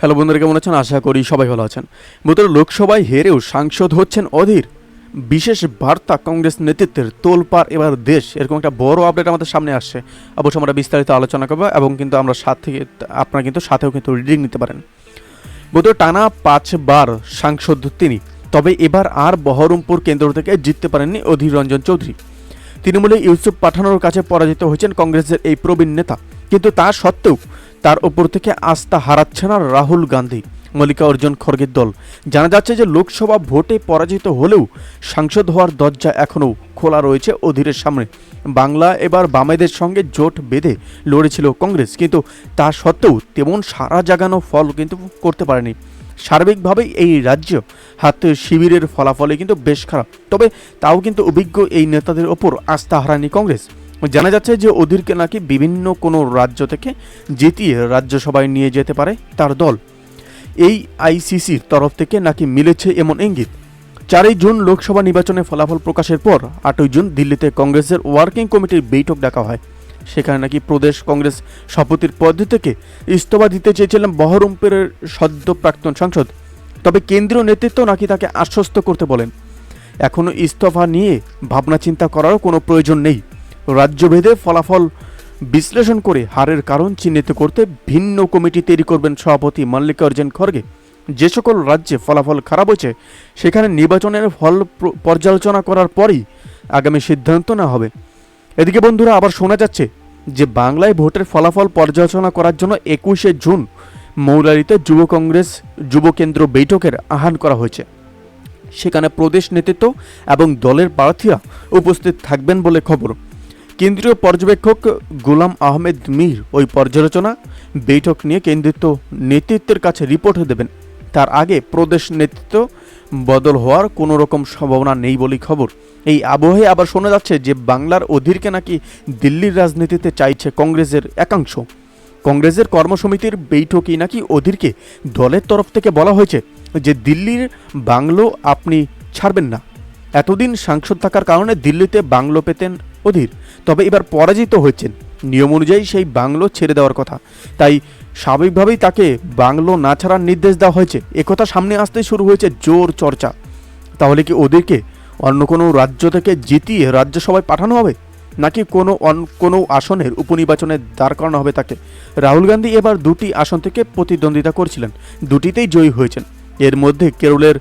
Hello বন্ধুরা, কেমন আছেন? আশা করি সবাই ভালো আছেন। বন্ধুরা লোকসভায় হেরেও সাংসদ হচ্ছেন অধীর। বিশেষ বার্তা কংগ্রেস নেতৃত্বের তোলপার এবার দেশ। এরকম একটা বড় আপডেট আমাদের সামনে আসছে। অবশ্য আমরা বিস্তারিত আলোচনা করব এবং কিন্তু আমরা সাথে থেকে আপনারা কিন্তু সাথেও কিন্তু রিডিং নিতে পারেন। বন্ধুরা টানা পাঁচবার সাংসদ তিনি। তবে এবার আর বহরমপুর কেন্দ্র থেকে জিততে পারেননি অধীর রঞ্জন চৌধুরী। তৃণমূলে ইউসুফ পাঠানোর কাছে পরাজিত হয়েছেন কংগ্রেসের এই প্রবীণ নেতা। কিন্তু তা সত্ত্বেও তার ওপর থেকে আস্থা হারাচ্ছে না রাহুল গান্ধী, মল্লিকা অর্জুন খড়গের দল। জানা যাচ্ছে যে লোকসভা ভোটে পরাজিত হলেও সাংসদ হওয়ার দরজা এখনও খোলা রয়েছে অধীরের সামনে। বাংলা এবার বামেদের সঙ্গে জোট বেঁধে লড়েছিল কংগ্রেস, কিন্তু তা সত্ত্বেও তেমন সারা জাগানো ফল কিন্তু করতে পারেনি। সার্বিকভাবেই এই রাজ্য হাতে শিবিরের ফলাফলে কিন্তু বেশ খারাপ। তবে তাও কিন্তু অভিজ্ঞ এই নেতাদের ওপর আস্থা হারানি কংগ্রেস। জানা যাচ্ছে যে অধীরকে নাকি বিভিন্ন কোনো রাজ্য থেকে জিতিয়ে রাজ্যসভায় নিয়ে যেতে পারে তার দল। এই আইসিসির তরফ থেকে নাকি মিলেছে এমন ইঙ্গিত। চারই জুন লোকসভা নির্বাচনে ফলাফল প্রকাশের পর আটই জুন দিল্লিতে কংগ্রেসের ওয়ার্কিং কমিটির বৈঠক ডাকা হয়। সেখানে নাকি প্রদেশ কংগ্রেস সভাপতির পদ থেকে ইস্তফা দিতে চেয়েছিলেন বহরমপুরের সদ্য প্রাক্তন সাংসদ। তবে কেন্দ্রীয় নেতৃত্ব নাকি তাকে আশ্বস্ত করতে বলেন। এখনও ইস্তফা নিয়ে ভাবনা চিন্তা করারও কোনো প্রয়োজন নেই। রাজ্যভেদে ফলাফল বিশ্লেষণ করে হারের কারণ চিহ্নিত করতে ভিন্ন কমিটি তৈরি করবেন সভাপতি মল্লিকার্জুন খড়গে। যে সকল রাজ্যে ফলাফল খারাপ হয়েছে, সেখানে নির্বাচনের ফল পর্যালোচনা করার পরই আগামী সিদ্ধান্ত নেওয়া হবে। এদিকে বন্ধুরা, আবার শোনা যাচ্ছে যে বাংলায় ভোটের ফলাফল পর্যালোচনা করার জন্য একুশে জুন মৌলারিতে যুব কংগ্রেস যুব কেন্দ্র বৈঠকের আহ্বান করা হয়েছে। সেখানে প্রদেশ নেতৃত্ব এবং দলের প্রার্থীরা উপস্থিত থাকবেন বলে খবর। কেন্দ্রীয় পর্যবেক্ষক গোলাম আহমেদ মীর ওই পর্যালোচনা বৈঠক নিয়ে কেন্দ্রিত নেতৃত্বের কাছে রিপোর্ট দেবেন। তার আগে প্রদেশ নেতৃত্ব বদল হওয়ার কোনো রকম সম্ভাবনা নেই বলেই খবর। এই আবহে আবার শোনা যাচ্ছে যে বাংলার অধীরকে নাকি দিল্লির রাজনীতিতে চাইছে কংগ্রেসের একাংশ। কংগ্রেসের কর্মসমিতির বৈঠকেই নাকি অধীরকে দলের তরফ থেকে বলা হয়েছে যে দিল্লির বাংলো আপনি ছাড়বেন না। এতদিন সাংসদ থাকার কারণে দিল্লিতে বাংলো পেতেন অধীর। তবে এবার পরাজিত হয়েছেন। নিয়ম অনুযায়ী সেই বাংলো ছেড়ে দেওয়ার কথা। তাই স্বাভাবিকভাবেই তাকে বাংলো না ছাড়ার নির্দেশ দেওয়া হয়েছে। একথা সামনে আসতেই শুরু হয়েছে জোর চর্চা। তাহলে কি ওদেরকে অন্য কোনো রাজ্য থেকে জিতিয়ে রাজ্যসভায় পাঠানো হবে? নাকি কোনো অন, কোনো আসনের উপনির্বাচনে দাঁড় করানো হবে তাকে? রাহুল গান্ধী এবার দুটি আসন থেকে প্রতিদ্বন্দ্বিতা করছিলেন। দুটিতেই জয়ী হয়েছেন। এর মধ্যে কেরলের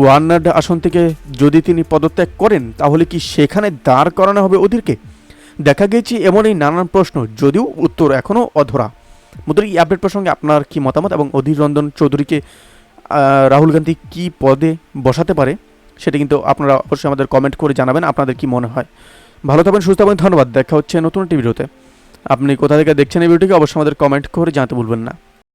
ওয়ার্নাড আসন থেকে যদি তিনি পদত্যাগ করেন, তাহলে কি সেখানে দাঁড় করানো হবে ওদেরকে? দেখা গেছে এমনই নানান প্রশ্ন, যদিও উত্তর এখনও অধরা। মোদের, এই আপডেট প্রসঙ্গে আপনার কি মতামত এবং অধীর রঞ্জন চৌধুরীকে রাহুল গান্ধী কি পদে বসাতে পারে? সেটা কিন্তু আপনারা অবশ্যই আমাদের কমেন্ট করে জানাবেন, আপনাদের কি মনে হয়? ভালো থাকবেন, সুস্থ থাকবেন, ধন্যবাদ। দেখা হচ্ছে নতুন একটি ভিডিওতে। আপনি কোথা থেকে দেখছেন এই ভিডিওটিকে অবশ্যই আমাদের কমেন্ট করে জানাতে ভুলবেন না।